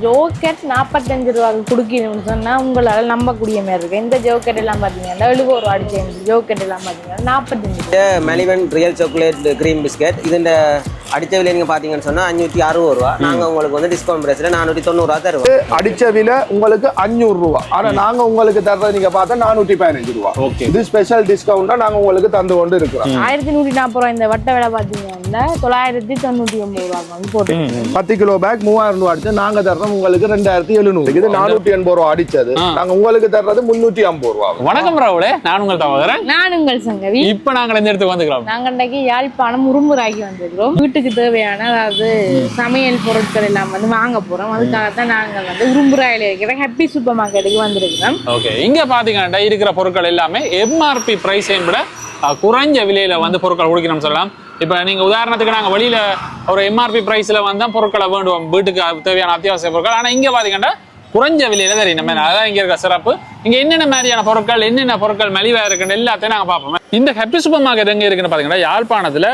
ஜோக்கெட் நாற்பத்தஞ்சு ரூபாய்க்கு கொடுக்கணும்னு சொன்னா உங்களால நம்பக்கூடிய மாதிரி இருக்கு இந்த ஜோக்கெட் எல்லாம் பாத்தீங்கன்னா எழுபது ரூபா அடிச்சு ஜோக்கெட் எல்லாம் பாத்தீங்கன்னா நாற்பத்தஞ்சு Maliban Maliban real chocolate cream biscuit. இதுண்ட அடித்த விலை நீங்கள் பார்த்தீங்கன்னு சொன்னால் அஞ்சூற்றி அறுபது ரூபா. நாங்கள் உங்களுக்கு வந்து டிஸ்கவுண்ட் ப்ரைஸில் நானூற்றி தொண்ணூறுவா தருவோம். அடிச்ச விலை உங்களுக்கு அஞ்சூறு ரூபா. ஆனா நாங்க உங்களுக்கு தர்றது நீங்க பார்த்தா நானூத்தி பதினஞ்சு ரூபா. Okay. இது ஸ்பெஷல் டிஸ்கவுண்டா நாங்க உங்களுக்கு தந்து கொண்டு இருக்கிறோம். ஆயிரத்தி நூற்றி நாற்பது ரூபா இந்த வட்ட விலை பாத்தீங்கன்னா தொள்ளாயிரத்தி தொண்ணூற்றி ரூபாய்க்கு வந்து போட்டு பத்து கிலோ பேக் மூவாயிரம் ரூபா அடிச்சு நாங்க தர்றோம் உங்களுக்கு ரெண்டாயிரத்தி எழுநூறு. இது நானூத்தி எண்பது ரூபா அடிச்சது. நாங்க உங்களுக்கு தர்றது முன்னூத்தி ஐம்பது ரூபா. வணக்கம் ராவுலே நான் உங்கள் தவகிறேன் நான் உங்கள் சங்கவி. இப்போ நாங்கள் இந்த இடத்துக்கு வந்துக்கிறோம். நாங்க இன்றைக்கு யாழ்ப்பாணம் முருமுராக்கி வந்திருக்கிறோம். வீட்டுக்கு தேவையான அதாவது சமையல் பொருட்கள் எல்லாம் வந்து வாங்க போறோம். அதுக்காக தான் நாங்க வந்து உரும்புராயில இருக்கிற ஹாப்பி சூப்பர் மார்க்கெட்டுக்கு வந்திருக்கிறோம். ஓகே இங்க பாத்தீங்கன்னா இருக்கிற பொருட்கள் எல்லாமே எம்ஆர்பி பிரைஸ் விட குறைஞ்ச விலையில வந்து பொருட்கள் கொடுக்கணும்னு சொல்லலாம். இப்ப நீங்க உதாரணத்துக்கு நாங்க வெளியில ஒரு எம்ஆர்பி பிரைஸ்ல வந்தால் பொருட்களை வேண்டுவோம். வீட்டுக்கு தேவையான அத்தியாவசிய பொருட்கள். ஆனா இங்க பாத்தீங்கன்னா குறைஞ்ச விலையில தெரியும் நம்ம அதான் இங்க இருக்க சிறப்பு. இங்க என்னென்ன மாதிரியான பொருட்கள் என்னென்ன பொருட்கள் மலிவா இருக்குன்னு எல்லாத்தையும் நாங்க பார்ப்போம். இந்த ஹெப்பி சூப்பர் மார்க்கெட் எங்க இருக்குன்னு பாத்தீங்கன்னா யாழ்ப்பாணத்துல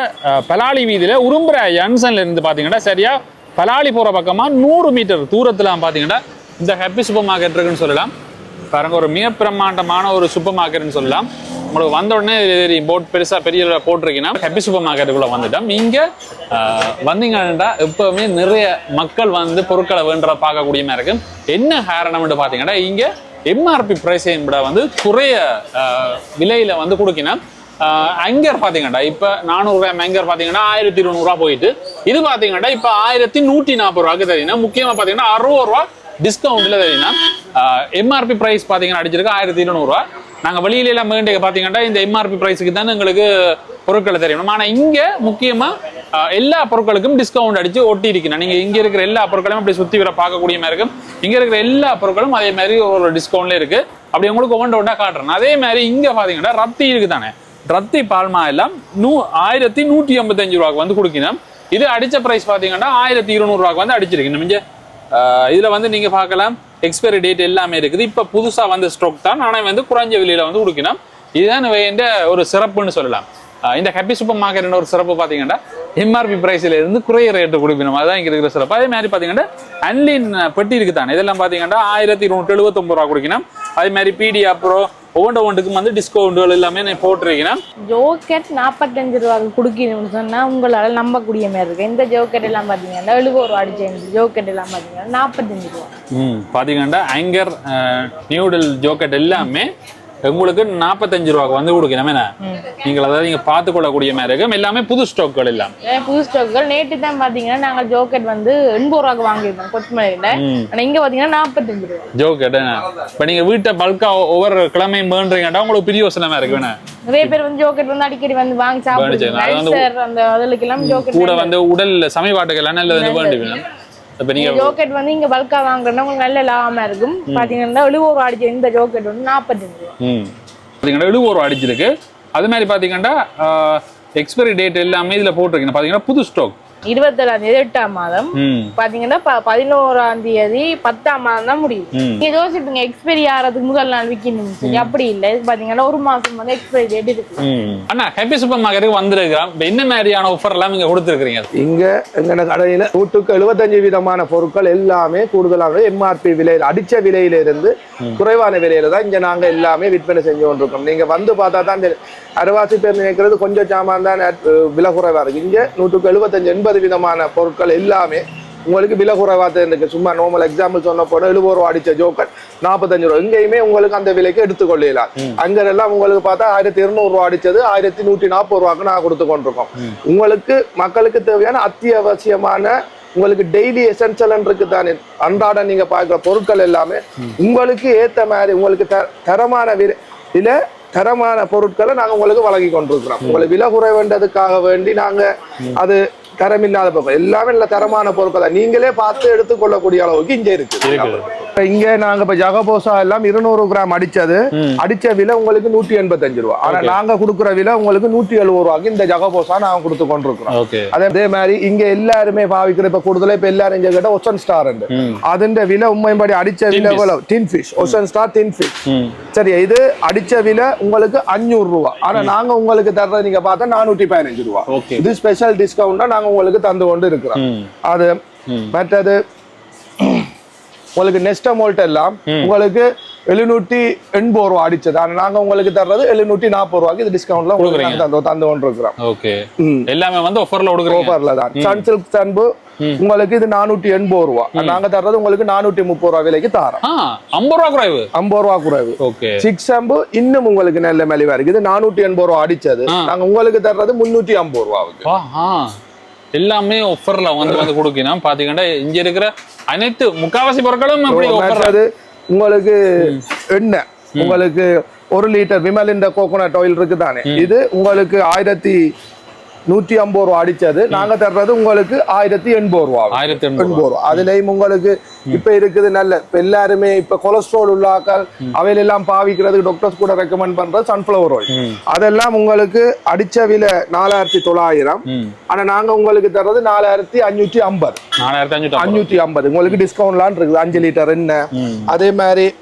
பலாளி பலாலி வீதியில உரும்புற ஜங்ஷன்ல இருந்து பாத்தீங்கன்னா சரியா பலாலி போற பக்கமா நூறு மீட்டர் தூரத்துல பாத்தீங்கன்னா இந்த ஹெப்பி சூப்பர் மார்க்கெட் இருக்குன்னு சொல்லலாம். பாருங்க ஒரு மிக பிரம்மாண்டமான ஒரு சூப்பர் மார்க்கெட்னு சொல்லலாம். உங்களுக்கு வந்த உடனே தெரியும் போட் பெருசா பெரிய போட்டிருக்கீங்கன்னா ஹெப்பி சூப்பர் மார்க்கெட்டுக்குள்ள வந்துட்டோம். இங்க வந்தீங்கன்னா எப்பவுமே நிறைய மக்கள் வந்து பொருட்களை வேண்டுற பார்க்கக்கூடிய மாதிரி இருக்கும் என்ன காரணம்னு பாத்தீங்கன்னா இங்க எம்ஆர்பி பிரைஸ் விட வந்து குறைய ஆஹ், விலையில வந்து கொடுக்கணும். அங்கர் பாத்தீங்கன்னா இப்ப நானூறு ரூபாய் அங்கர் பாத்தீங்கன்னா ஆயிரத்தி இருநூறுவா போயிட்டு இது பாத்தீங்கன்னா இப்ப ஆயிரத்தி நூற்றி நாற்பது ரூபாய்க்கு தெரியும் முக்கியமா பாத்தீங்கன்னா அறுபது ரூபா டிஸ்கவுண்ட்ல தெரியும்னா எம்ஆர்பி ப்ரைஸ் பார்த்தீங்கன்னா அடிச்சிருக்கு. ஆயிரத்தி இருநூறுவா. நாங்கள் வெளியில எல்லாம் வேண்டிய பார்த்தீங்கன்னா இந்த எம்ஆர்பி ப்ரைஸுக்கு தான் எங்களுக்கு பொருட்களை தெரியணும் ஆனால் இங்கே முக்கியமாக எல்லா பொருட்களுக்கும் டிஸ்கவுண்ட் அடித்து ஒட்டி இருக்கணும் நீங்கள் இங்கே இருக்கிற எல்லா பொருட்களையும் அப்படி சுற்றி வர பார்க்கக்கூடிய மாதிரி இருக்கும். இங்கே இருக்கிற எல்லா பொருட்களும் அதே மாதிரி ஒரு டிஸ்கவுண்ட்லேயே இருக்கு. அப்படி உங்களுக்கு ஒவ்வொன்று ஒன்றா காட்டுறேன். அதே மாதிரி இங்கே பார்த்தீங்கன்னா ரத்தி இருக்கு தானே ரத்தி பால்மா எல்லாம் நூ ஆயிரத்தி நூற்றி ஐம்பத்தஞ்சு ரூபாய்க்கு வந்து கொடுக்கணும் இது அடித்த ப்ரைஸ் பார்த்தீங்கன்னா ஆயிரத்தி இருநூறுவாக்கு வந்து அடிச்சிருக்கு நம்ம வந்து நீங்கள் பார்க்கலாம். எக்ஸ்பைரி டேட் எல்லாமே இருக்குது. இப்போ புதுசாக வந்த ஸ்டாக் தான். ஆனால் வந்து குறைஞ்ச விலையில் வந்து கொடுக்கணும் இதுதான் இந்த ஒரு சிறப்புன்னு சொல்லலாம். இந்த ஹாப்பி சூப்பர் மார்க்கெட் ஒரு சிறப்பு பார்த்தீங்கன்னா எம்ஆர்பி பிரைஸில் இருந்து குறைய ரேட்டு கொடுக்கணும். அதுதான் இங்கே இருக்கிற சிறப்பு. அதே மாதிரி பார்த்தீங்கன்னா அன்லின் பெட்டி இருக்கு தானே இதெல்லாம் பார்த்தீங்கன்னா ஆயிரத்தி நூற்றி எழுபத்தொம்பது ரூபா கொடுக்கணும். அதே மாதிரி பிடி அப்புறம் ஒவ்வொன்று ஒவ்வொன்றுக்கும் வந்து டிஸ்கவுண்ட்கள் எல்லாமே நான் போட்டிருக்கேன் ஜோக்கெட் நாற்பத்தஞ்சு ரூபாய்க்கு கொடுக்கணும்னு சொன்னா உங்களால நம்பக்கூடிய மாதிரி இருக்கு. இந்த ஜோக்கெட் எல்லாம் பாத்தீங்கன்னா எழுபது ரூபா அடிச்ச ஜோக்கெட் எல்லாம் பாத்தீங்கன்னா நாற்பத்தஞ்சு ரூபா. ம் பார்த்தீங்கன்னா ஆங்கர் நியூடல் ஜோக்கெட் எல்லாமே உங்களுக்கு நாற்பத்தஞ்சு ரூபாய்க்கு வந்து கொடுக்கணும் என்ன? நீங்கள் அதாவது நீங்கள் பார்த்து கொள்ளக்கூடிய மாதிரி இருக்கும். எல்லாமே புது ஸ்டாக்கள் எல்லாம். புது ஸ்டாக்குகள். நேற்று தான் பாத்தீங்கன்னா நாங்க ஜோக்கெட் வந்து எண்பது ரூபாய்க்கு வாங்கியிருந்தோம் கொச்சுமலையில ஆனா இங்க பாத்தீங்கன்னா நாற்பத்தஞ்சு ரூபா. ஜோக்கெட் இப்போ நீங்கள் வீட்டை பல்காக ஒவ்வொரு கிழமையும் வேண்டுறீங்கடா உங்களுக்கு பெரிய யோசனமாக இருக்கு வேணா நிறைய பேர் வந்து ஜோக்கெட் வந்து அடிக்கடி வந்து வாங்கி சாப்பிடுவாங்க. அந்த அதுக்கு எல்லாம் ஜோக்கெட் கூட வந்து உடல் சமயப்பாட்டுகள் எல்லாம் நல்லது. வேண்டி வேணும் இப்போ நீங்கள் ஜோக்கெட் வந்து இங்க பல்கா வாங்குறதுனா உங்களுக்கு நல்ல லாபமா இருக்கும். பாத்தீங்கன்னா எழுபது அடிச்ச இந்த ஜோக்கெட் வந்து நாற்பத்தஞ்சு ரூபா. ம். பார்த்தீங்கன்னா எழுபது அடிச்சிருக்கு. அது மாதிரி பார்த்தீங்கன்னா எக்ஸ்பைரி டேட் எல்லாமே இதில் போட்டிருக்கீங்க. பார்த்தீங்கன்னா புது ஸ்டாக் இருபத்தேழாம் தேதி எட்டாம் மாதம். பாத்தீங்கன்னா பதினோராம் தேதி பத்தாம் மாதம் தான் முடியும். நீங்க யோசிப்பீங்க எக்ஸ்பைரி ஆகிறதுக்கு முதல் நாள் விற்கணும் சரி அப்படி இல்லை. இது பாத்தீங்கன்னா ஒரு மாசம் வந்து எக்ஸ்பைரி டேட் இருக்கு. அண்ணா ஹாப்பி சூப்பர் மார்க்கெட்டுக்கு வந்திருக்கிறோம். இப்போ என்ன மாதிரியான ஆஃபர் எல்லாம் இங்கே கொடுத்துருக்கீங்க இங்க எங்க கடையில நூற்றுக்கு எழுபத்தஞ்சு விதமான பொருட்கள் எல்லாமே கூடுதலாக எம்ஆர்பி விலையில அடிச்ச விலையில இருந்து குறைவான விலையில தான் இங்க நாங்க எல்லாமே விற்பனை செஞ்சு கொண்டிருக்கோம். நீங்க வந்து பார்த்தா தான் தெரியும். அரைவாசி பேர் நினைக்கிறது கொஞ்சம் சாமான் தான் விலை குறைவா இருக்கு. இங்க நூற்றுக்கு எழுபத்தஞ்சு எண்பது விதமான பொருட்கள் எல்லாமே உங்களுக்கு விலை குறைவா தான் இருக்கு சும்மா நார்மல் எக்ஸாம்பிள் சொன்ன போட எழுபது ரூபா அடிச்ச ஜோக்கர் நாற்பத்தஞ்சு ரூபா. எங்கேயுமே உங்களுக்கு அந்த விலைக்கு எடுத்துக்கொள்ளலாம். அங்க எல்லாம் உங்களுக்கு பார்த்தா ஆயிரத்தி இருநூறு ரூபா அடிச்சது ஆயிரத்தி நூற்றி நாற்பது ரூபாய்க்கு நான் கொடுத்து கொண்டிருக்கோம் உங்களுக்கு மக்களுக்கு தேவையான அத்தியாவசியமான உங்களுக்கு டெய்லி எசென்சியல் இருக்கு தானே. அன்றாட நீங்க பார்க்குற பொருட்கள் எல்லாமே உங்களுக்கு ஏத்த மாதிரி உங்களுக்கு தரமான விலை விலை தரமான பொருட்களை நாங்க உங்களுக்கு வழங்கி கொண்டிருக்கிறோம் உங்களுக்கு விலை குறைவேண்டதுக்காக வேண்டி நாங்க அது தரமில்லாத பொருட்கள். எல்லாமே நல்ல தரமான பொருட்கள் நீங்களே பார்த்து எடுத்துக்கொள்ளக்கூடிய அளவுக்கு இங்கே இருக்கு. இங்க நாங்க இப்ப ஜகபோசா எல்லாம் இருநூறு கிராம் அடிச்சது. அடிச்ச விலை உங்களுக்கு நூற்றி எண்பத்தஞ்சு ரூபா. ஆனா நாங்க கொடுக்குற விலை உங்களுக்கு நூற்றி எழுபது ரூபாய்க்கு இந்த ஜகபோசா நாங்க கொடுத்து கொண்டிருக்கிறோம். அதே மாதிரி இங்க எல்லாருமே பாவிக்கிற இப்ப கூடுதலா இப்ப எல்லாரும் இங்க கேட்ட ஒசன் ஸ்டார் அதுண்ட விலை உண்மைப்படி அடிச்ச விலை. எவ்வளவு? Tin fish ocean star tin fish சரி இது அடிச்ச விலை உங்களுக்கு அஞ்சூறு ரூபா. ஆனா நாங்க உங்களுக்கு தர்றது நீங்க பார்த்தா நானூற்றி பதினஞ்சு ரூபா. இது ஸ்பெஷல் டிஸ்கவுண்டா நாங்க உங்களுக்கு தந்து கொண்டு இருக்கிறோம். அது மற்றது உங்களுக்கு நெஸ்ட மோல்ட் எல்லாம் உங்களுக்கு எழுநூற்றி எண்பது ரூபா அடிச்சது. நாங்க உங்களுக்கு தர்றது எழுநூற்றி நாற்பது ரூபாய்க்கு இது டிஸ்கவுண்ட்ல உங்களுக்கு தந்து தந்து கொண்டு இருக்கிறோம் ஓகே. ம். எல்லாமே வந்து ஆஃபர்ல கொடுக்குறீங்க. ஆஃபர்ல தான். சன் சில்க் சன்பு உங்களுக்கு இது நானூற்றி எண்பது ரூபா. நாங்க தர்றது உங்களுக்கு நானூற்றி முப்பது ரூபா விலைக்கு தாரோம். ஐம்பது ரூபா குறைவு. ஐம்பது ரூபா குறைவு. ஓகே. சிக்ஸ் அம்பு இன்னும் உங்களுக்கு நல்ல மலிவா இருக்கு. இது நானூற்றி எண்பது ரூபா அடிச்சது. நாங்க உங்களுக்கு தர்றது முன்னூற்றி ஐம்பது ரூபாவுக்கு. எல்லாமே ஆஃபர்ல வந்து வந்து கொடுக்கணும். பாத்தீங்கன்னா இங்க இருக்கிற அனைத்து முக்காவாசி பொருட்களும் அப்படி மற்றது உங்களுக்கு எண்ணெய் உங்களுக்கு ஒரு லிட்டர் விமல் இந்த கோகோனட் ஆயில் இருக்கு தானே இது உங்களுக்கு ஆயிரத்தி நூற்றி ஐம்பது ரூபா அடிச்சது. நாங்க தர்றது உங்களுக்கு ஆயிரத்தி எண்பது ரூபா ஆயிரத்தி எண்பது ரூபா. அதுலயும் உங்களுக்கு இப்ப இருக்குது நல்ல. இப்ப எல்லாருமே இப்ப கொலஸ்ட்ரால் உள்ள ஆக்கள் அவையில எல்லாம் பாவிக்கிறதுக்கு டாக்டர்ஸ் கூட ரெக்கமெண்ட் பண்றது சன்ஃபிளவர் ஆயில். அதெல்லாம் உங்களுக்கு அடிச்ச விலை நாலாயிரத்தி தொள்ளாயிரம். ஆனா நாங்க உங்களுக்கு தர்றது நாலாயிரத்தி அஞ்சூற்றி ஐம்பது. நாலாயிரத்தி அஞ்சூத்தி ஐம்பது. அஞ்சூற்றி ஐம்பது. உங்களுக்கு டிஸ்கவுண்ட்லாம் இருக்குது. அஞ்சு லிட்டர் ம். அதே மாதிரி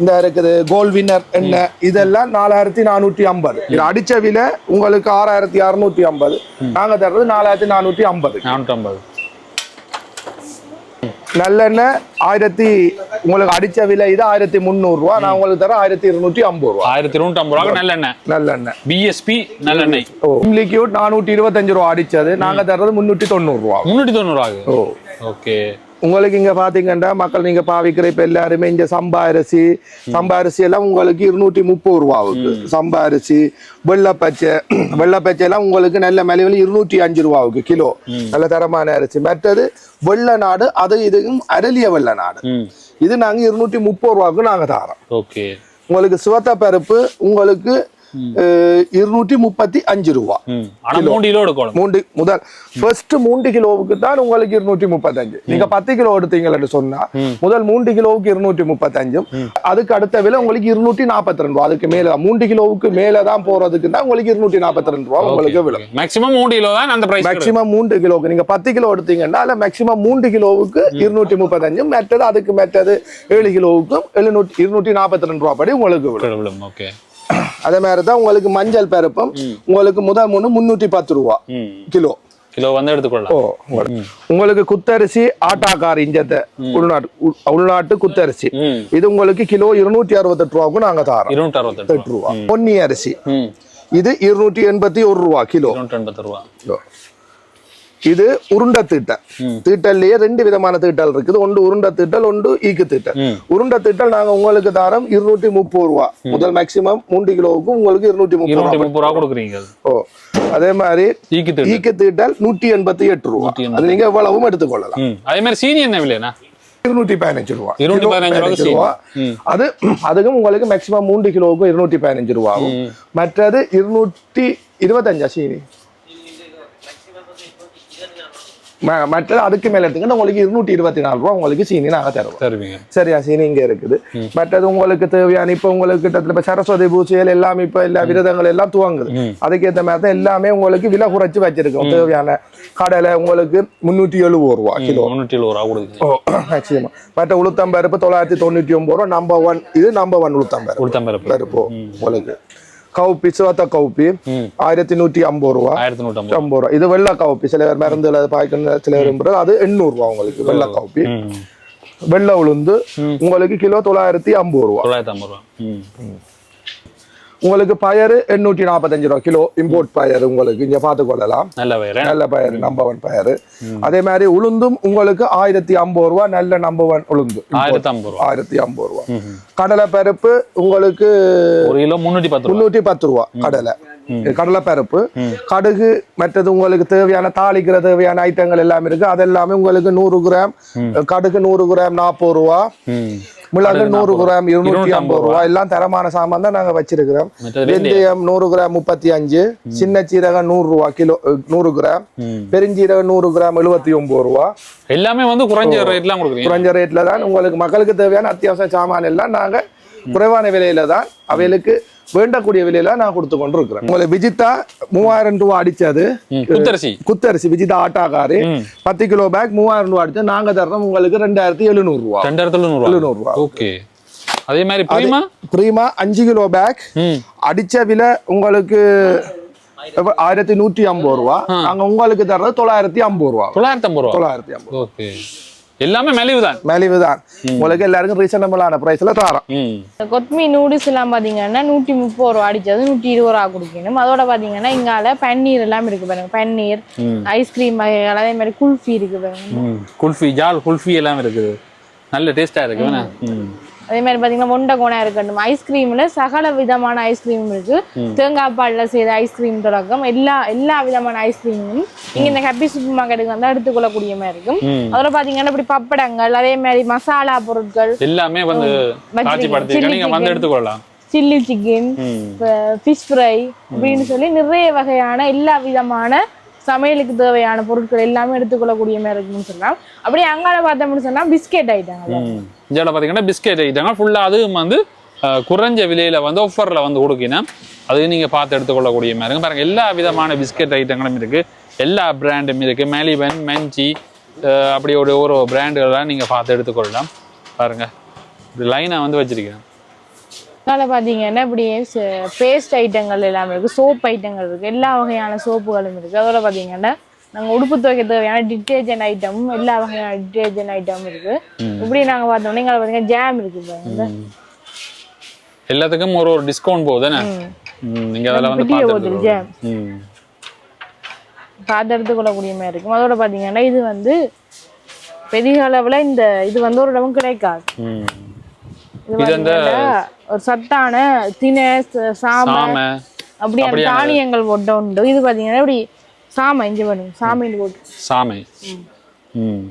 இந்த இருக்குது கோல்ட் வின்னர் எண்ணெய் இதெல்லாம் நாலாயிரத்தி நானூற்றி ஐம்பது. இது அடிச்ச விலை உங்களுக்கு ஆறாயிரத்தி அறுநூத்தி ஐம்பது. நாங்க தர்றது நாலாயிரத்தி நானூற்றி ஐம்பது. நானூத்தி ஐம்பது. நல்லெண்ணெய் ஆயிரத்தி உங்களுக்கு அடிச்ச விலை இது ஆயிரத்தி முந்நூறுரூவா நான் உங்களுக்கு தரேன் ஆயிரத்தி இருநூற்றி ஐம்பது ரூபா. ஆயிரத்தி இருநூத்தி ஐம்பது ரூபா. நல்லெண்ணெய். நல்லெண்ணெய். பிஎஸ்பி நல்லெண்ணெய். ஓ லிக்யூட் நானூற்றி இருபத்தஞ்சு ரூபா அடிச்சது. நாங்க தர்றது முன்னூற்றி தொண்ணூறுரூவா முன்னூத்தி தொண்ணூறு ஆகுது. ஓ. ஓகே. உங்களுக்கு இங்க பாத்தீங்கன்னா மக்கள் நீங்க பாவிக்கிற இப்ப எல்லாருமே இங்க சம்பா அரிசி சம்பா அரிசி எல்லாம் உங்களுக்கு இருநூற்றி முப்பது ரூபாவுக்கு சம்பா அரிசி வெள்ளப்பச்சை வெள்ளப்பச்சை எல்லாம் உங்களுக்கு நல்ல மலிவில் இருநூற்றி அஞ்சு ரூபாவுக்கு கிலோ. நல்ல தரமான அரிசி. மற்றது வெள்ள நாடு அது இதுவும் அரளிய வெள்ள நாடு. இது நாங்க இருநூற்றி முப்பது ரூபாவுக்கு நாங்க தாரோம். ஓகே. உங்களுக்கு சிவத்த பருப்பு உங்களுக்கு இருநூற்றி முப்பத்தி அஞ்சு ரூபா கிலோ எடுக்கணும் மூன்று முதல் ஃபர்ஸ்ட் மூன்று கிலோவுக்கு தான் உங்களுக்கு இருநூற்றி முப்பத்தஞ்சு நீங்க பத்து கிலோ எடுத்தீங்கன்னு சொன்னா முதல் மூன்று கிலோவுக்கு இருநூற்றி முப்பத்தஞ்சும் அதுக்கு அடுத்த விலை உங்களுக்கு இருநூற்றி நாற்பத்தி ரெண்டு ரூபா அதுக்கு மேல மூன்று கிலோவுக்கு மேல தான் போறதுக்கு தான் உங்களுக்கு இருநூற்றி நாற்பத்தி ரெண்டு ரூபா உங்களுக்கு விலை மேக்ஸிமம் மூணு கிலோ தான் அந்த பிரைஸ் மேக்சிமம் மூன்று கிலோவுக்கு நீங்க பத்து கிலோ எடுத்தீங்கன்னா அதுல மேக்சிமம் மூன்று கிலோவுக்கு இருநூற்றி முப்பத்தஞ்சும் மற்றது அதுக்கு மற்றது ஏழு கிலோவுக்கும் எழுநூற்றி இருநூற்றி நாற்பத்தி ரெண்டு ரூபா படி உங்களுக்கு விடும் ஓகே அதே மாதிரி தான் உங்களுக்கு மஞ்சள் பருப்பும் உங்களுக்கு முதல் மூணு முன்னூற்றி பத்து ரூபா கிலோ. கிலோ வந்து எடுத்துக்கொள்ளலாம். உங்களுக்கு- குத்தரிசி ஆட்டாக்கார் இஞ்சத்தை உள்நாட்டு உள்- உள்நாட்டு குத்தரிசி. இது உங்களுக்கு கிலோ இருநூற்றி அறுபத்தெட்டு ரூபாவுக்கு நாங்க தாரோம். இருநூற்றி அறுபத்தெட்டு எட்டு ரூபா. பொன்னி அரிசி. இது இருநூற்றி எண்பத்தி ஒரு ரூபா கிலோ. இருநூற்றி எண்பது ரூபா. இது உருண்டை தீட்டல். தீட்டல்லையே ரெண்டு விதமான தீட்டல் இருக்குது. ஒன்று உருண்டை தீட்டல் ஒன்று ஈக்கு தீட்டல். உருண்டை தீட்டல் நாங்க உங்களுக்கு தாரம் இருநூற்றி முப்பது ரூபா. முதல் மேக்சிமம் மூன்று கிலோவுக்கு உங்களுக்கு இருநூற்றி முப்பது ரூபா ரூபா கொடுக்குறீங்க. ஓ அதே மாதிரி ஈக்கு திட்டு ஈக்கு தீட்டல் நூற்றி எண்பத்தி எட்டு ரூபா. அது நீங்க எவ்வளவும் எடுத்துக்கொள்ளலாம். அதே மாதிரி சீனி என்ன விலைண்ணா? இருநூற்றி பதினஞ்சு ரூபா. இருநூற்றி பதினஞ்சு ரூபா. அது அதுக்கும் உங்களுக்கு மேக்சிமம் மூன்று கிலோவுக்கும் இருநூற்றி பதினஞ்சு ரூபாவும் மற்றது இருநூற்றி இருபத்தஞ்சா சீனி? மற்றது அதுக்கு மேல எடுத்தீங்கன்னா உங்களுக்கு இருநூற்றி இருபத்தி நாலு ரூபா உங்களுக்கு சீனி நாங்க தருவோம். தருவீங்க. சரியா சீனி இங்க இருக்குது. மற்றது உங்களுக்கு தேவையான இப்ப உங்களுக்கு கிட்டத்தட்ட இப்ப சரஸ்வதி பூஜைகள் எல்லாம் இப்ப எல்லா விரதங்கள் எல்லாம் துவங்குது. அதுக்கேற்ற மாதிரி தான் எல்லாமே உங்களுக்கு விலை குறைச்சு வச்சிருக்கோம். தேவையான கடலை உங்களுக்கு முன்னூற்றி எழுபது ரூபா கிலோ. முன்னூற்றி எழுபது ரூபா கொடுக்குது. மற்ற உளுத்தம்பருப்பு தொள்ளாயிரத்தி தொண்ணூற்றி ஒன்பது ரூபா நம்பர் ஒன் இது நம்பர் ஒன் உளுத்தம்பருப்பு. உளுத்தம்பருப்பு. பருப்பு உங்களுக்கு. கவுப்பி சிவத்த கவுப்பி. ஆயிரத்தி நூற்றி ஐம்பது ரூபா ஐம்பது ரூபா இது வெள்ளை கவுப்பி சில பேர் மருந்து பாய்க்கணும் சில பேர் அது எண்ணூறு ரூபா உங்களுக்கு வெள்ளை கவுப்பி வெள்ளை உளுந்து உங்களுக்கு கிலோ தொள்ளாயிரத்தி ஐம்பது ரூபா தொள்ளாயிரத்தி ஐம்பது ரூபா உங்களுக்கு பயறு எண்ணூற்றி நாற்பத்தஞ்சு ரூபா. கிலோ இம்போர்ட் பயறு உங்களுக்கு. இங்க பார்த்து கொள்ளலாம். நல்ல வயிறு நல்ல பயறு நம்பர் ஒன் பயறு. அதே மாதிரி உளுந்தும் உங்களுக்கு ஆயிரத்தி ஐம்பது ரூபா நல்ல நம்பர் ஒன் உளுந்து. ஆயிரத்தி ஐம்பது ரூபா. கடலை பருப்பு உங்களுக்கு ஒரு கிலோ முன்னூற்றி பத்து முன்னூற்றி பத்து ரூபா கடலை. கடலை பருப்பு கடுகு மற்றது உங்களுக்கு தேவையான தாளிக்கிற தேவையான ஐட்டங்கள் எல்லாம் இருக்கு. அது எல்லாமே உங்களுக்கு நூறு கிராம் கடுகு நூறு கிராம் நாற்பது ரூபா. மிளகு நூறு கிராம் இருநூற்றி ஐம்பது ரூபா. எல்லாம் தரமான சாமான் தான் நாங்க வச்சிருக்கிறோம். வெந்தயம். நூறு கிராம் முப்பத்தி அஞ்சு. சின்ன சீரகம் நூறு ரூபா கிலோ நூறு கிராம். பெருஞ்சீரகம் நூறு கிராம் எழுபத்தி ஒன்பது ரூபா. எல்லாமே வந்து குறைஞ்ச ரேட்லாம் குறைஞ்ச ரேட்ல தான். உங்களுக்கு மக்களுக்கு தேவையான அத்தியாவசிய சாமான் எல்லாம் நாங்க குறைவான விலையில தான் அவைகளுக்கு வேண்டக்கூடிய விலையில நான் கொடுத்து கொண்டு இருக்கிறேன் உங்களுக்கு விஜிதா மூவாயிரம் ரூபா அடிச்சது. குத்தரிசி. குத்தரிசி விஜிதா ஆட்டாக்காரு. பத்து கிலோ பேக் மூவாயிரம் ரூபா அடிச்சு நாங்க தர்றோம் உங்களுக்கு ரெண்டாயிரத்தி எழுநூறு ரூபா. ரெண்டாயிரத்தி எழுநூறு எழுநூறு ரூபா. ஓகே. அதே மாதிரி பிரீமா? பிரீமா அஞ்சு கிலோ பேக் அடிச்ச விலை உங்களுக்கு ஆயிரத்தி நூற்றி ஐம்பது ரூபா. நாங்க உங்களுக்கு தர்றது தொள்ளாயிரத்தி ஐம்பது ரூபா. தொள்ளாயிரத்தி ஐம்பது ரூபா. தொள்ளாயிரத்தி ஐம்பது ஓகே. எல்லாமே மலிவு தான் மலிவு தான் உங்களுக்கு எல்லாருக்கும் ரீசனபிளான பிரைஸ்ல தரோம். கொத்மி நூடுல்ஸ் எல்லாம் பாத்தீங்கன்னா நூற்றி முப்பது ரூபா அடிச்சது நூற்றி இருபது ரூபா கொடுக்கணும். அதோட பாத்தீங்கன்னா இங்கால பன்னீர் எல்லாம் இருக்கு பாருங்க. பன்னீர் ஐஸ்கிரீம் வகைகள் அதே மாதிரி குல்ஃபி இருக்கு பாருங்க. குல்ஃபி ஜால் குல்ஃபி எல்லாம் இருக்குது. நல்ல டேஸ்டா இருக்கு அதே மாதிரி பாத்தீங்கன்னா மொண்டை கோணம் இருக்கட்டும் ஐஸ்கிரீம்ல சகல விதமான ஐஸ்கிரீம் இருக்கு. தேங்காய் பால்ல செய்த ஐஸ்கிரீம் தொடக்கம். எல்லா எல்லா விதமான ஐஸ்கிரீமும் நீங்க இந்த ஹாப்பி சூப்பர் மார்க்கெட்டுக்கு வந்தா எடுத்துக்கொள்ளக்கூடிய மாதிரி இருக்கும். ம். அதோட பாத்தீங்கன்னா இப்படி பப்படங்கள் அதே மாதிரி மசாலா பொருட்கள். எல்லாமே வந்து வந்து எடுத்துக்கொள்ளலாம். சில்லி சிக்கன் ஃபிஷ் ஃப்ரை அப்படின்னு சொல்லி நிறைய வகையான எல்லா விதமான சமையலுக்கு தேவையான பொருட்கள் எல்லாமே எடுத்துக்கொள்ளக்கூடிய மாதிரி இருக்குன்னு சொல்லலாம் அப்படியே அங்கால பார்த்தோம்னு சொன்னா பிஸ்கெட் ஐட்டங்கள் இதில் பார்த்தீங்கன்னா பிஸ்கெட் ஐட்டங்க. ஃபுல்லாக அதுவும் வந்து குறைஞ்ச விலையில வந்து ஆஃபரில் வந்து கொடுக்கணும். அது நீங்கள் பார்த்து எடுத்துக்கொள்ளக்கூடிய மாதிரி இருக்கும் பாருங்க எல்லா விதமான பிஸ்கெட் ஐட்டங்களும் இருக்கு. எல்லா பிராண்டும் இருக்கு. மேலிபன் மென்ச்சி அஹ், அப்படி ஒரு ஒரு பிராண்டுகள்லாம் நீங்கள் பார்த்து எடுத்துக்கொள்ளலாம். பாருங்க இது லைனாக வந்து வச்சிருக்கேன் அதனால பாத்தீங்கன்னா இப்படி பேஸ்ட் ஐட்டங்கள் எல்லாமே இருக்கு சோப் ஐட்டங்கள் இருக்கு எல்லா வகையான சோப்புகளும் இருக்கு. அதோட பாத்தீங்கன்னா நாங்க உடுப்பு துவைக்க தேவையான டிட்டர்ஜென்ட் ஐட்டமும் எல்லா வகையான டிட்டர்ஜென்ட் ஐட்டமும் இருக்கு. இப்படி நாங்க பார்த்தோம்னா இங்க பாத்தீங்கன்னா ஜாம் இருக்கு பாருங்க. எல்லாத்துக்கும் ஒரு ஒரு டிஸ்கவுண்ட் போகுது தானே ம், நீங்க அதில் வந்து. ஜாம் ம். பார்த்து எடுத்துக்கொள்ளக்கூடிய மாதிரி இருக்கும். அதோட பாத்தீங்கன்னா இது வந்து பெரிய அளவுல இந்த இது வந்து ஒரு இடமும் கிடைக்காது. இது ஒரு சத்தான தினை சாமை சாமை. அப்படியான- தானியங்கள் போட்ட உண்டு. இது பாத்தீங்கன்னா இப்படி சாமை இஞ்சி பண்ணுங்க சாமைன்னு போட்டு. சாமை.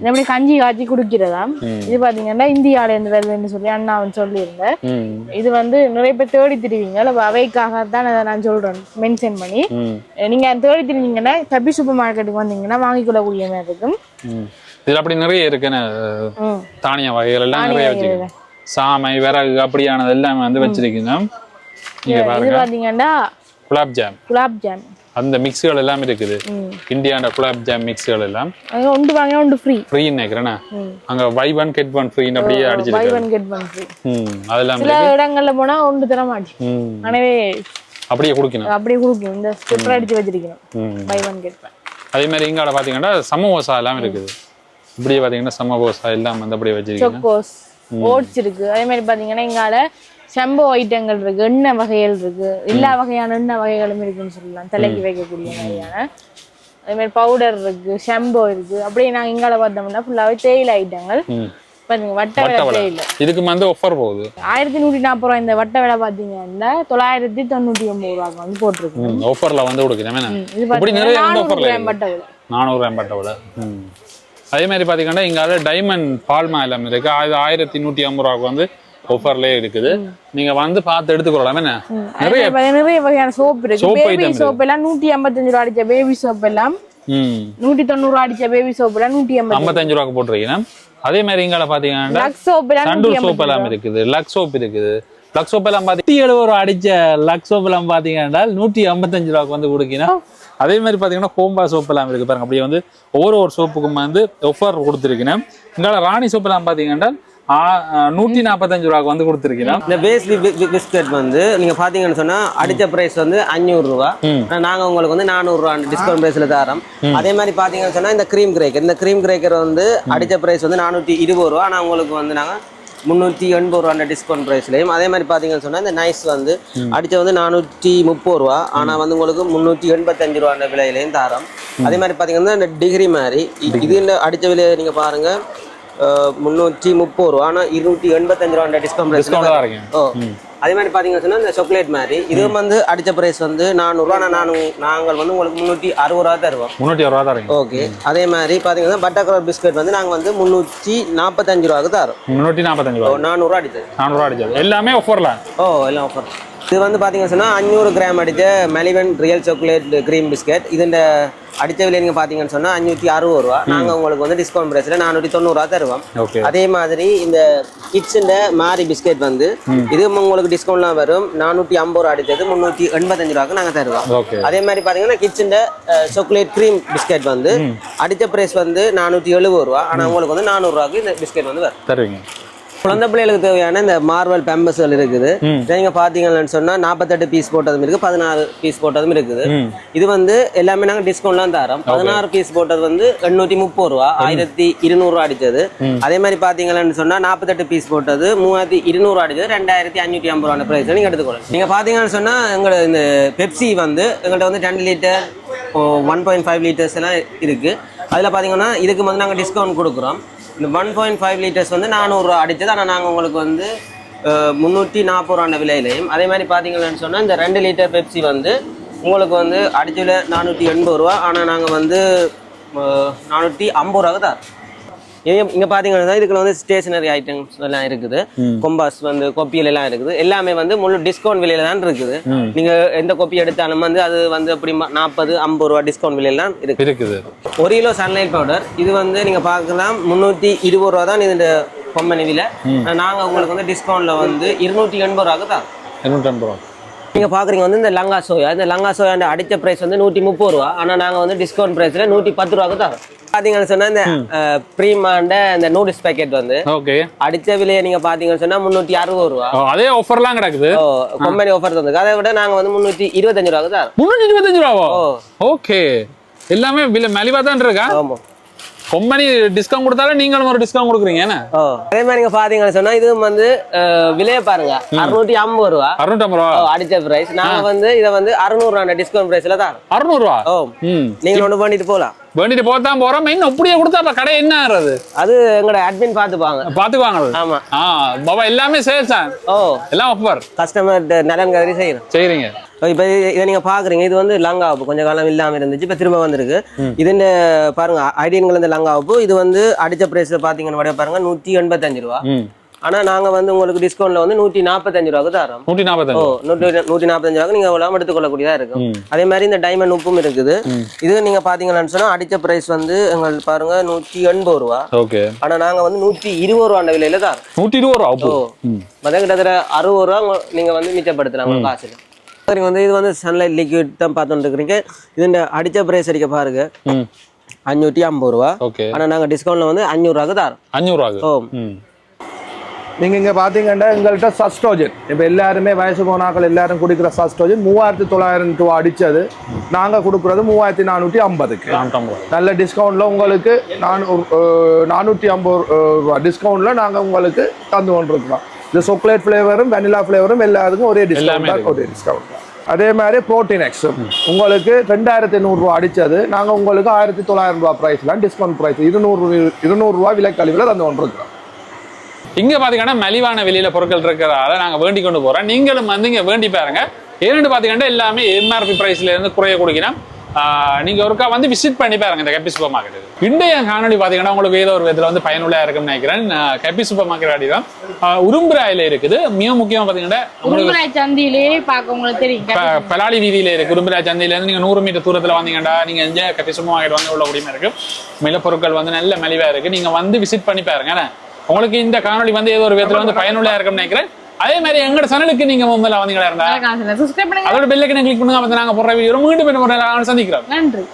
மாதிரி கஞ்சி காய்ச்சி குடிக்கிறதா? இது பாத்தீங்கன்னா இந்தியால இருந்து வருதுன்னு சொல்லி அண்ணா அவன் சொல்லியிருந்தேன் இது வந்து நிறைய பேர் தேடி திரிவீங்க. அவைக்காக தான் அதை நான் சொல்றேன் மென்ஷன் பண்ணி. நீங்க தேடி திரிவீங்கன்னா தப்பி சூப்பர் மார்க்கெட்டுக்கு வந்தீங்கன்னா வாங்கிக்கொள்ளக்கூடிய மாதிரி இருக்கும். இதில் அப்படி நிறைய இருக்குன்னு ம். தானிய வகைகள் எல்லாம் நிறைய சாமை விறகு அப்படியானது எல்லாமே வந்து வச்சிருக்கீங்க. நீங்க பாருங்க. பாத்தீங்கன்னா குலாப் ஜாம். குலாப் ஜாம். அந்த மிக்ஸ்கள் எல்லாம் இருக்குது. இந்தியாண்ட குலாப் ஜாம் மிக்ஸ்கள் எல்லாம். அங்க ஒன்று வாங்க ஒன்று ஃப்ரீ ஃப்ரீன்னு நினைக்கிறேன்னா அங்க பை ஒன் கெட் ஒன் ஃப்ரீன்னு அப்படியே பை அடிச்சிருக்காரு ஒன் கெட் ஒன் ஃப்ரீ ம் அதெல்லாம் சில இடங்கள்ல போனா ஒன்று தர மாட்டேன். ம். எனவே அப்படியே குடிக்கணும். அப்படியே கொடுக்கணும். இந்த ஸ்டிக்கர் அடிச்சு வச்சிருக்கணும். பை ஒன் கெட் ஒன் அதே மாதிரி இங்கால பாத்தீங்கன்னா சமோசா எல்லாம் இருக்குது. இப்படியே பாத்தீங்கன்னா சமோசா எல்லாம் வந்து அப்படியே வச்சிருக்கீங்க. ஓட்ஸ் இருக்கு அதே மாதிரி பாத்தீங்கன்னா இங்கால செம்போ ஐட்டங்கள் இருக்கு எண்ணெய் வகைகள் இருக்கு. எல்லா வகையான எண்ணெய் வகைகளும் இருக்குன்னு சொல்லலாம். தலைக்கு வைக்கக்கூடிய வகையான. அதே மாதிரி பவுடர் இருக்கு ஷெம்போ இருக்கு. அப்படியே நாங்க இங்கால பார்த்தோம்னா ஃபுல்லாவே தேயிலை ஐட்டங்கள். பாருங்க வட்ட வேலை தேயிலை. இதுக்கு வந்து ஆஃபர் போகுது. ஆயிரத்தி நூற்றி நாற்பது ரூபா இந்த வட்ட வேலை பாத்தீங்கன்னா தொள்ளாயிரத்தி தொண்ணூற்றி ஒன்பது ரூபாய்க்கு வந்து போட்டிருக்கு ஆஃபர்ல வந்து? ம், இது வந்து நானூறு கிராம் வட்ட வேலை. நானூறு எண்பட்டோட ம். அதே மாதிரி பார்த்தீங்கன்னா இங்கால டைமண்ட் பால்மா எல்லாம் இருக்கு. அது ஆயிரத்தி நூற்றி ஐம்பது ரூபாய்க்கு வந்து ஆஃபர்லேயே இருக்குது. நீங்க வந்து பார்த்து எடுத்துக்கொள்ளலாம். என்ன? நிறைய நிறைய வகையான சோப் இருக்கு. பேபி சோப் எல்லாம் நூற்றி ஐம்பத்தஞ்சு ரூபா அடிச்ச பேபி சோப் எல்லாம் நூற்றி தொண்ணூறு அடிச்ச பேபி சோப் எல்லாம் நூற்றி ஐம்பது ஐம்பத்தஞ்சு ரூபாய்க்கு போட்டிருக்கீங்க அதே மாதிரி இங்கால பார்த்தீங்கன்னா லக்ஸ் சோப் சண்டூர் சோப் எல்லாம் இருக்குது. லக் சோப் இருக்குது. லக் சோப் எல்லாம் பார்த்து எழுபது ரூபா அடிச்ச லக் சோப் எல்லாம் பார்த்தீங்கன்னா நூற்றி ஐம்பத்தஞ்சு ரூபாய்க்கு வந்து கொடுக்கணும் அதே மாதிரி பார்த்தீங்கன்னா ஹோம்பா சோப் எல்லாம் இருக்கு பாருங்க. அப்படியே வந்து ஒவ்வொரு ஒரு சோப்புக்கும் வந்து ஆஃபர் கொடுத்துருக்கேன் இங்கால ராணி சோப் எல்லாம் பார்த்தீங்கன்னா நூற்றி நாற்பத்தஞ்சு ரூபாய்க்கு வந்து கொடுத்துருக்கேன் இந்த பேஸ்லி பிஸ்கட் வந்து நீங்க பாத்தீங்கன்னு சொன்னா அடிச்ச பிரைஸ் வந்து அஞ்சூறு ரூபா. நாங்க உங்களுக்கு வந்து நானூறு ரூபா டிஸ்கவுண்ட் பிரைஸ்ல தரோம் அதே மாதிரி பாத்தீங்கன்னு சொன்னா இந்த க்ரீம் கிரேக்கர் இந்த க்ரீம் கிரேக்கர் வந்து அடிச்ச பிரைஸ் வந்து நானூத்தி இருபது ரூபா. ஆனா உங்களுக்கு வந்து நாங்க முந்நூற்றி எண்பது ரூபா அந்த டிஸ்கவுண்ட் ப்ரைஸ்லையும் அதே மாதிரி பார்த்தீங்கன்னு சொன்னால் இந்த நைஸ் வந்து அடிச்ச வந்து நானூற்றி முப்பது ரூபா. ஆனால் வந்து உங்களுக்கு முந்நூற்றி எண்பத்தஞ்சு ரூபா அந்த விலையிலையும் தரோம். அதே மாதிரி பார்த்தீங்கன்னா இந்த டிகிரி மாதிரி. இது அடிச்ச விலையை நீங்கள் பாருங்கள் முந்நூற்றி முப்பது ரூபா. ஆனால் இருநூற்றி எண்பத்தஞ்சு ரூபா அந்த டிஸ்கவுண்ட் ப்ரைஸ் ஓ. அதே மாதிரி பார்த்தீங்கன்னு சொன்னா இந்த சாக்லேட் மாதிரி. இது வந்து அடிச்ச பிரைஸ் வந்து நானூறுரூவா நான் நாங்கள் வந்து உங்களுக்கு முந்நூற்றி அறுபது ரூபா தருவோம். முந்நூற்றி அறுபது இருக்கேன் ஓகே அதே மாதிரி பார்த்தீங்கன்னா பட்டர் கலர் பிஸ்கட் வந்து நாங்கள் வந்து முந்நூற்றி நாற்பத்தஞ்சு ரூபாய்க்கு தரோம். முந்நூற்றி நாற்பத்தஞ்சு ரூபா நானூறுரூவா அடிச்சது. நானூறுரூவா அடிச்சது. எல்லாமே ஆஃபர்ல ஓ எல்லாம் ஆஃபர் இது வந்து பார்த்தீங்கன்னு சொன்னால் அஞ்சூறு கிராம் அடித்த மெலிவன் ரியல் சாக்லேட் க்ரீம் பிஸ்கட் இதுண்ட அடித்த விலை நீங்கள் பார்த்தீங்கன்னு சொன்னால் அஞ்சூற்றி அறுபது ரூபா. நாங்கள் உங்களுக்கு வந்து டிஸ்கவுண்ட் ப்ரைஸில் நானூற்றி தொண்ணூறுரூவா தருவோம். அதே மாதிரி இந்த கிட்ஸுண்ட மாரி பிஸ்கெட் வந்து இது உங்களுக்கு டிஸ்கவுண்ட்லாம் வரும். நானூற்றி ஐம்பது ரூபா அடித்தது முந்நூற்றி எண்பத்தஞ்சு ரூபாய்க்கு நாங்கள் தருவோம். அதே மாதிரி பார்த்தீங்கன்னா கிட்ஸுண்ட சாக்லேட் க்ரீம் பிஸ்கெட் வந்து அடித்த பிரைஸ் வந்து நானூற்றி எழுபது ரூபா. ஆனால் உங்களுக்கு வந்து நானூறுரூவாக்கு இந்த பிஸ்கெட் வந்து வரும். தருவீங்க. குழந்தை பிள்ளைகளுக்கு தேவையான இந்த மார்வல் பேம்பஸ்கள் இருக்குது. நீங்க பாத்தீங்கன்னு சொன்னா நாற்பத்தெட்டு பீஸ் போட்டதும் இருக்கு பதினாறு பீஸ் போட்டதும் இருக்குது. இது வந்து எல்லாமே நாங்க டிஸ்கவுண்ட்லாம் தரோம் பதினாறு பீஸ் போட்டது வந்து எண்ணூத்தி முப்பது ரூபா ஆயிரத்தி இருநூறு ரூபா அடிச்சது. அதே மாதிரி பாத்தீங்கன்னு சொன்னா நாற்பத்தெட்டு பீஸ் போட்டது மூவாயிரத்தி இருநூறு அடிச்சது ரெண்டாயிரத்தி அஞ்சூற்றி ஐம்பது ரூபா பிரைஸ் நீங்க எடுத்துக்கொள்ளலாம். நீங்க பாத்தீங்கன்னு சொன்னா எங்களோட இந்த பெப்சி வந்து எங்கள்கிட்ட வந்து ரெண்டு litre one point five litres எல்லாம் இருக்கு. அதில் பார்த்தீங்கன்னா இதுக்கு வந்து நாங்கள் டிஸ்கவுண்ட் கொடுக்குறோம். இந்த ஒன் பாயிண்ட் ஃபைவ் லிட்டர்ஸ் வந்து நானூறுரூவா அடித்தது ஆனால் நாங்கள் உங்களுக்கு வந்து முந்நூற்றி நாற்பது ரூபாண்ட விலையிலையும் அதே மாதிரி பார்த்தீங்கன்னு சொன்னால் இந்த ரெண்டு லிட்டர் பெப்சி வந்து உங்களுக்கு வந்து அடிச்சதில் நானூற்றி எண்பது ரூபா. ஆனால் நாங்கள் வந்து நானூற்றி ஐம்பது ரூபா தான் இங்க பாத்தீங்கன்னா இதுக்குள்ள வந்து ஸ்டேஷனரி ஐட்டம்ஸ் எல்லாம் இருக்குது. கொம்பாஸ் வந்து கொப்பியல் எல்லாம் இருக்குது. எல்லாமே வந்து முழு டிஸ்கவுண்ட் விலையில தான் இருக்குது. நீங்க எந்த கொப்பி எடுத்தாலும் வந்து அது வந்து அப்படி நாற்பது ஐம்பது ரூபா டிஸ்கவுண்ட் விலையில தான் இருக்கு. இருக்குது. ஒரு கிலோ சன்லைட் பவுடர் இது வந்து நீங்க பார்க்கலாம் முந்நூற்றி இருபது ரூபா தான் இந்த கொம்பனி விலை. நாங்க உங்களுக்கு வந்து டிஸ்கவுண்ட்ல வந்து இருநூற்றி எண்பது ரூபாக்கு தான். இருநூற்றி ஐம்பது ரூபா. நீங்க பாக்குறீங்க வந்து இந்த லங்கா சோயா. இந்த லங்கா சோயா அடிச்ச பிரைஸ் வந்து நூற்றி முப்பது ரூபா. ஆனா நாங்க வந்து டிஸ்கவுண்ட் பிரைஸ்ல நூற்றி பத்து ரூபாக்கு தரோம். பாத்தீங்கன்னு சொன்னா இந்த ப்ரீமாண்ட இந்த நூடுல்ஸ் பேக்கெட் வந்து ஓகே. அடிச்ச விலையை நீங்க பாத்தீங்கன்னு சொன்னா முந்நூற்றி அறுபது ரூபா. அதே ஆஃபர்லாம் கிடக்குது? ஓ கம்பெனி ஆஃபர் தந்துருக்கு. அதை விட நாங்க வந்து முந்நூற்றி இருபத்தஞ்சு ரூபாக்கு தான் முன்னூற்றி இருபத்தஞ்சு ரூபாவோ? ஓகே. எல்லாமே விலை மலிவா தான் இருக்கா? ஆமா. கம்பெனி டிஸ்கவுண்ட் கொடுத்தாலும் நீங்களும் ஒரு டிஸ்கவுண்ட் கொடுக்குறீங்க என்ன? ஓ. அதே மாதிரி நீங்க பாத்தீங்கன்னு சொன்னா இது வந்து விலையை பாருங்க. அறுநூற்றி ஐம்பது ரூபா. அறுநூற்றம்பது ரூபா? ஓ, அடிச்ச பிரைஸ் நாங்க வந்து இதை வந்து அறுநூறு ரூபா டிஸ்கவுண்ட் பிரைஸ்ல தான். அறுநூறுவா? ஓ. ம். நீங்க ஒண்ணு பண்ணிட்டு போலாம். வேண்டிட்டு போத்தான் போறோம். மெயின் அப்படியே கொடுத்தா அப்ப கடை என்ன ஆகுறது? அது எங்களோட அட்மின் பாத்துப்பாங்க பாத்துக்குவாங்க ஆமா. ஆ பாபா எல்லாமே சேல்ஸ் தான் ஓ. எல்லாம் ஆஃபர் கஸ்டமர் நலன் கருதி செய்யணும். செய்றீங்க. இப்போ இதை நீங்க பாக்குறீங்க. இது வந்து லங்காவுப்பு கொஞ்ச காலம் இல்லாம இருந்துச்சு. இப்ப திரும்ப வந்திருக்கு. இது இந்த பாருங்க ஐடியன்கள் இந்த லங்காவுப்பு இது வந்து அடிச்ச பிரைஸ்ல பாத்தீங்கன்னு வரைய பாருங்க நூத்தி எண்பத்தஞ்சு ரூபா. ம். ஆனா நாங்க வந்து உங்களுக்கு டிஸ்கவுண்ட்ல வந்து நூத்தி நாற்பத்தஞ்சு ரூபாய்க்கு தரோம். நூற்றி ஓ நாற்பத்தஞ்சு நூற்றி நூற்றி நாற்பத்தஞ்சு ரூபாய்க்கு நீங்க எவ்வளவு எடுத்துக்கொள்ளக்கூடியதா இருக்கும். அதே மாதிரி இந்த டைமண்ட் உப்பும் இருக்குது. இது நீங்க பாத்தீங்கன்னு சொன்னா அடிச்ச பிரைஸ் வந்து எங்களுக்கு பாருங்க நூத்தி எண்பது ரூபா. ஓகே. ஆனா நாங்க வந்து நூத்தி இருபது ரூபா அந்த விலையில தான் நூற்றி இருபது ரூபா அப்போ ம். மொதல் கிட்டத்தட்ட அறுபது ரூபா உங்க- நீங்க வந்து மிச்சப்படுத்தலாம் உங்க காசுல. சரிங்க வந்து இது வந்து சன்லைட் லிக்விட் தான் பார்த்துட்டு இருக்கிறீங்க இது அடிச்ச பிரைஸ் அடிக்க பாருங்க. ம். அஞ்சூற்றி ஐம்பது ரூபா. ஓகே. ஆனா நாங்க டிஸ்கவுண்ட்ல வந்து அஞ்சூறுவாக்கு தரோம். அஞ்சூறுவாக்கு ஓ. ம். நீங்க இங்க பாத்தீங்கன்னா எங்கள்கிட்ட சஸ்டோஜன். இப்ப எல்லாருமே வயசு போனாக்கள் எல்லாரும் குடிக்கிற சஸ்டோஜன் மூவாயிரத்தி தொள்ளாயிரம் ரூபா அடிச்சது. நாங்க கொடுக்கறது மூவாயிரத்தி நானூற்றி ஐம்பதுக்கு. நல்ல டிஸ்கவுண்ட்ல உங்களுக்கு நானூறு நானூற்றி ஐம்பது ரூபா. டிஸ்கவுண்ட்ல நாங்க உங்களுக்கு தந்து கொண்டிருக்கிறோம். இந்த சாக்லேட் ஃப்ளேவரும் வெனிலா ஃப்ளேவரும் எல்லாத்துக்கும் ஒரே டிஸ்கவுண்ட் ஒரே டிஸ்கவுண்ட் அதே மாதிரி ப்ரோட்டீன் எக்ஸ் உங்களுக்கு ரெண்டாயிரத்தி நூறுரூவா அடிச்சது. நாங்க உங்களுக்கு ஆயிரத்தி தொள்ளாயிரம் ரூபா ப்ரைஸ்லாம் டிஸ்கவுண்ட் ப்ரைஸ் இருநூறு இருநூறுவா விலை கழிவில் தந்து கொண்டிருக்கிறோம். இங்க பாத்தீங்கன்னா மலிவான வெளியில பொருட்கள் இருக்கிறதால நாங்க வேண்டி கொண்டு போறோம். நீங்களும் வந்து இங்க வேண்டி பாருங்க. ஏன்னு பாத்தீங்கன்னா எல்லாமே எம்ஆர்பி பிரைஸ்ல இருந்து குறைய கொடுக்கிறோம். நீங்க ஒருக்கா வந்து விசிட் பண்ணி பாருங்க இந்த கப்பி சூப்பர் மார்க்கெட் இன்றைய காணொலி பாத்தீங்கன்னா உங்களுக்கு ஏதோ ஒரு விதத்துல வந்து பயனுள்ளா இருக்கும்னு நினைக்கிறேன். கப்பி சூப்பர் மார்க்கெட் அடி தான் உரும்புராயில இருக்குது. மிக முக்கியமா பாத்தீங்கன்னா உருமலை சந்தியிலே பார்க்க உங்களுக்கு தெரியும். ப- பலாலி வீதியில இருக்கு. உரும்புராய் சந்தையில இருந்து நீங்க நூறு மீட்டர் தூரத்துல வந்தீங்கன்னா நீங்க எங்க கப்பி சூப்பர் மார்க்கெட் வந்து உள்ள உரிமை இருக்கு. மில பொருட்கள் வந்து நல்ல மலிவா இருக்கு. நீங்க வந்து விசிட் பண்ணி பாருங்க? உங்களுக்கு இந்த காணொலி வந்து ஏதோ ஒரு விதத்துல வந்து பயனுள்ளா இருக்கும்னு நினைக்கிறேன். அதே மாதிரி எங்களோட சேனலுக்கு நீங்க முதல்ல வந்தீங்களா இருந்தா? அதோட பெல்லைக்கு கிளிக் பண்ணுங்க. அப்ப நாங்க போடுற வீடியோ மீண்டும் சந்திக்கிறோம். நன்றி.